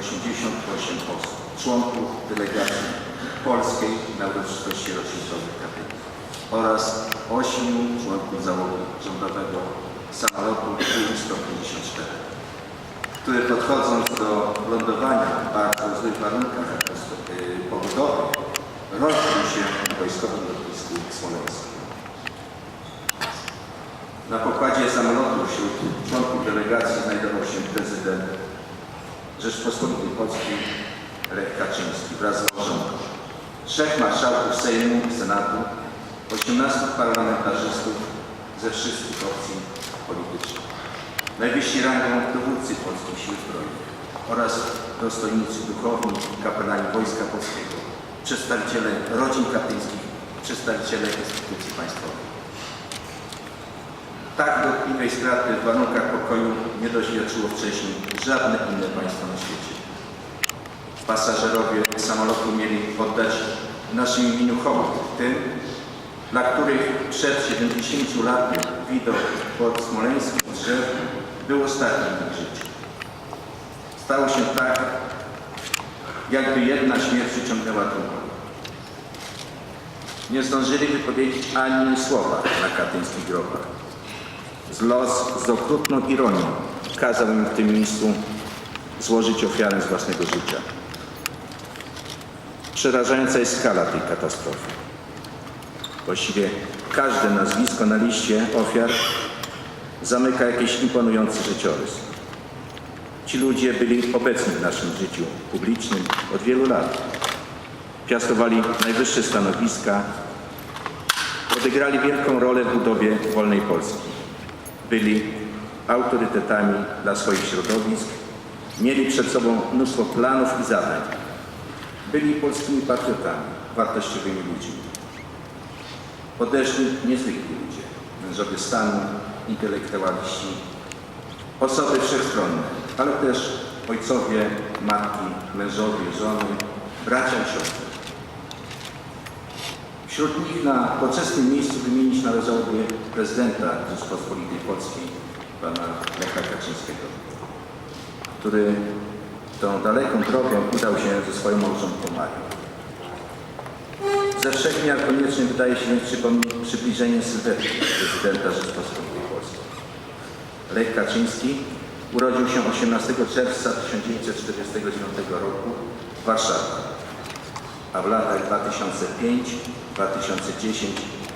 88 osób, członków delegacji polskiej na uroczystości rocznicowych Katyni oraz 8 członków załogi rządowego samolotu Tu-154, które podchodząc do lądowania w bardzo złych warunkach yy, pogodowych rozbił się na wojskowym lotnisku smoleńskim. Na pokładzie samolotu wśród członków delegacji znajdował się prezydent Rzeczpospolitej Polskiej Lech Kaczyński wraz z małżonką, trzech marszałków Sejmu Senatu, 18 parlamentarzystów ze wszystkich opcji politycznych, najwyżsi rangą dowódcy Polskich Sił Zbrojnych oraz dostojnicy duchowni i kapelani Wojska Polskiego, przedstawiciele rodzin katyńskich, przedstawiciele instytucji państwowych. Tak dotkliwej straty w warunkach pokoju nie doświadczyło wcześniej żadne inne państwo na świecie. Pasażerowie samolotu mieli oddać naszym imieniu hołd tym, dla których przed 70 laty widok pod smoleńskich drzew był ostatnim w życiu. Stało się tak, jakby jedna śmierć ciągnęła drugą. Nie zdążyli wypowiedzieć ani słowa na katyńskich grobach. Los z okrutną ironią kazał im w tym miejscu złożyć ofiarę z własnego życia. Przerażająca jest skala tej katastrofy. Właściwie każde nazwisko na liście ofiar zamyka jakiś imponujący życiorys. Ci ludzie byli obecni w naszym życiu publicznym od wielu lat. Piastowali najwyższe stanowiska, odegrali wielką rolę w budowie wolnej Polski. Byli autorytetami dla swoich środowisk, mieli przed sobą mnóstwo planów i zadań. Byli polskimi patriotami, wartościowymi ludźmi. Podeszli niezwykli ludzie, mężowie stanu, intelektualiści, osoby wszechstronne, ale też ojcowie, matki, mężowie, żony, bracia i siostry. Wśród nich na poczesnym miejscu wymienić należałoby prezydenta Rzeczpospolitej Polskiej, pana Lecha Kaczyńskiego, który tą daleką drogę udał się ze swoją małżonką Marią. Ze wszech miar koniecznym wydaje się przybliżenie sylwetki prezydenta Rzeczpospolitej Polskiej. Lech Kaczyński urodził się 18 czerwca 1949 roku w Warszawie, a w latach 2005-2010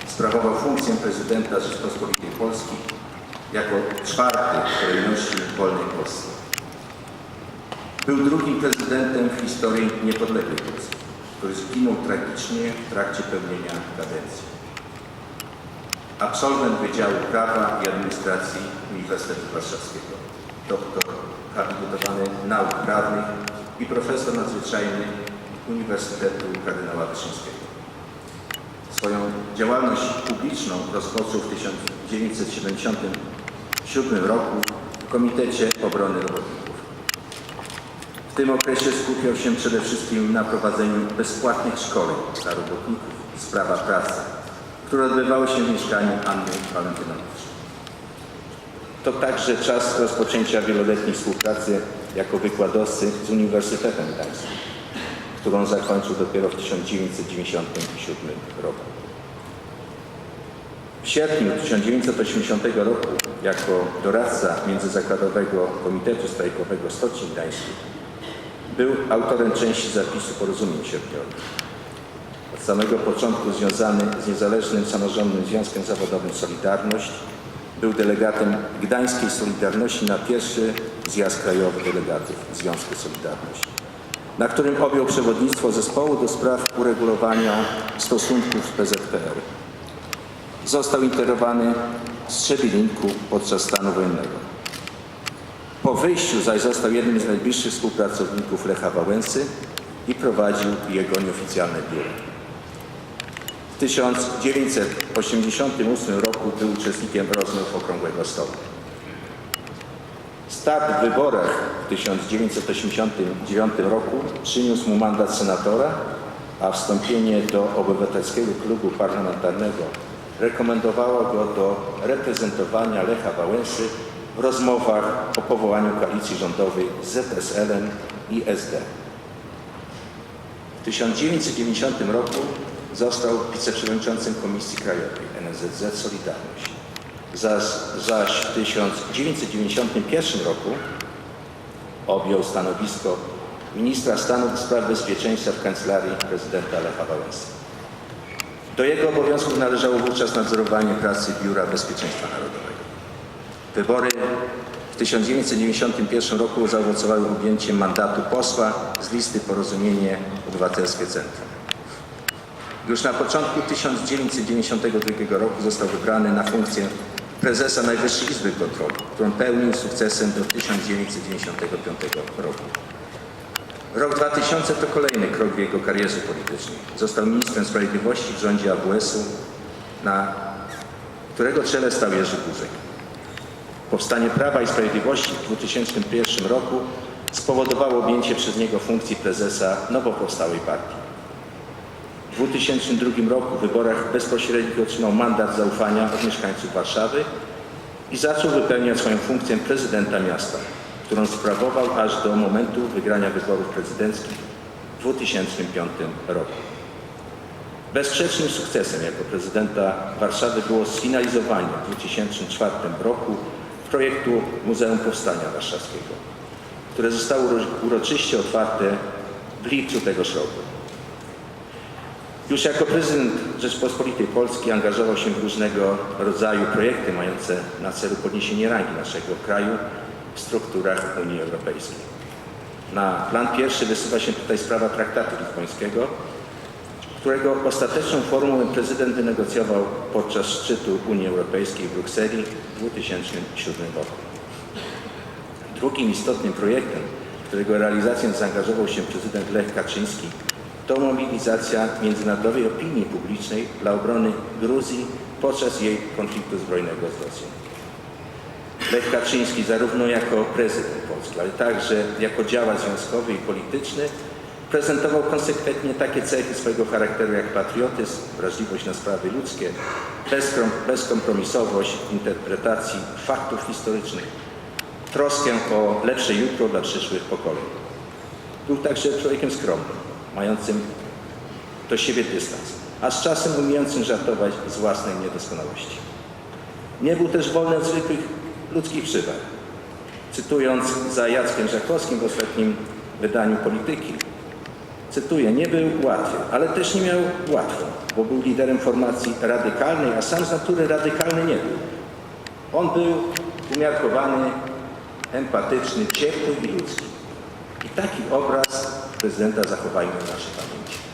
sprawował funkcję prezydenta Rzeczpospolitej Polskiej jako czwarty w kolejności wolnej Polsce. Był drugim prezydentem w historii niepodległej Polski, który zginął tragicznie w trakcie pełnienia kadencji. Absolwent Wydziału Prawa i Administracji Uniwersytetu Warszawskiego, doktor habilitowany nauk prawnych i profesor nadzwyczajny Uniwersytetu Kardynała Wyszyńskiego. Swoją działalność publiczną rozpoczął w 1977 roku w Komitecie Obrony Robotników. W tym okresie skupiał się przede wszystkim na prowadzeniu bezpłatnych szkoleń dla robotników z prawa pracy, które odbywały się w mieszkaniu Anny Walentynowicz. To także czas rozpoczęcia wieloletniej współpracy jako wykładowcy z Uniwersytetem Gdańskim, którą zakończył dopiero w 1997 roku. W sierpniu 1980 roku jako doradca Międzyzakładowego Komitetu Strajkowego Stoczni Gdańskiej był autorem części zapisu porozumień sierpniowych. Od samego początku związany z Niezależnym Samorządnym Związkiem Zawodowym Solidarność był delegatem Gdańskiej Solidarności na pierwszy zjazd krajowy delegatów Związku Solidarność, na którym objął przewodnictwo zespołu do spraw uregulowania stosunków z PZPR. Został internowany w Strzebininku podczas stanu wojennego. Po wyjściu zaś został jednym z najbliższych współpracowników Lecha Wałęsy i prowadził jego nieoficjalne biuro. W 1988 roku był uczestnikiem rozmów Okrągłego Stołu. Start w wyborach w 1989 roku przyniósł mu mandat senatora, a wstąpienie do Obywatelskiego Klubu Parlamentarnego rekomendowało go do reprezentowania Lecha Wałęsy w rozmowach o powołaniu koalicji rządowej z ZSL-em i SD. W 1990 roku został wiceprzewodniczącym Komisji Krajowej NSZZ Solidarność. Zaś, zaś w 1991 roku objął stanowisko ministra stanu spraw bezpieczeństwa w kancelarii prezydenta Lecha Wałęsy. Do jego obowiązków należało wówczas nadzorowanie pracy Biura Bezpieczeństwa Narodowego. Wybory w 1991 roku zaowocowały objęciem mandatu posła z listy Porozumienie Obywatelskie Centrum. Już na początku 1992 roku został wybrany na funkcję prezesa Najwyższej Izby Kontroli, którą pełnił sukcesem do 1995 roku. Rok 2000 to kolejny krok w jego karierze politycznej. Został ministrem sprawiedliwości w rządzie AWS-u, na którego czele stał Jerzy Buzek. Powstanie Prawa i Sprawiedliwości w 2001 roku spowodowało objęcie przez niego funkcji prezesa nowo powstałej partii. W 2002 roku w wyborach bezpośrednich otrzymał mandat zaufania od mieszkańców Warszawy i zaczął wypełniać swoją funkcję prezydenta miasta, którą sprawował aż do momentu wygrania wyborów prezydenckich w 2005 roku. Bezsprzecznym sukcesem jako prezydenta Warszawy było sfinalizowanie w 2004 roku projektu Muzeum Powstania Warszawskiego, które zostało uro- uroczyście otwarte w lipcu tegoż roku. Już jako prezydent Rzeczpospolitej Polskiej angażował się w różnego rodzaju projekty mające na celu podniesienie rangi naszego kraju w strukturach Unii Europejskiej. Na plan pierwszy wysuwa się tutaj sprawa traktatu lizbońskiego, którego ostateczną formułę prezydent wynegocjował podczas szczytu Unii Europejskiej w Brukseli w 2007 roku. Drugim istotnym projektem, którego realizację zaangażował się prezydent Lech Kaczyński, to mobilizacja międzynarodowej opinii publicznej dla obrony Gruzji podczas jej konfliktu zbrojnego z Rosją. Lech Kaczyński zarówno jako prezydent Polski, ale także jako działacz związkowy i polityczny prezentował konsekwentnie takie cechy swojego charakteru jak patriotyzm, wrażliwość na sprawy ludzkie, bezkompromisowość interpretacji faktów historycznych, troskę o lepsze jutro dla przyszłych pokoleń. Był także człowiekiem skromnym, mającym do siebie dystans, a z czasem umiejącym żartować z własnej niedoskonałości. Nie był też wolny od zwykłych ludzkich przywar. Cytując za Jackiem Żakowskim w ostatnim wydaniu Polityki, cytuję, nie był łatwy, ale też nie miał łatwo, bo był liderem formacji radykalnej, a sam z natury radykalny nie był. On był umiarkowany, empatyczny, ciepły i ludzki. I taki obraz prezydenta zachowajmy w naszej pamięci.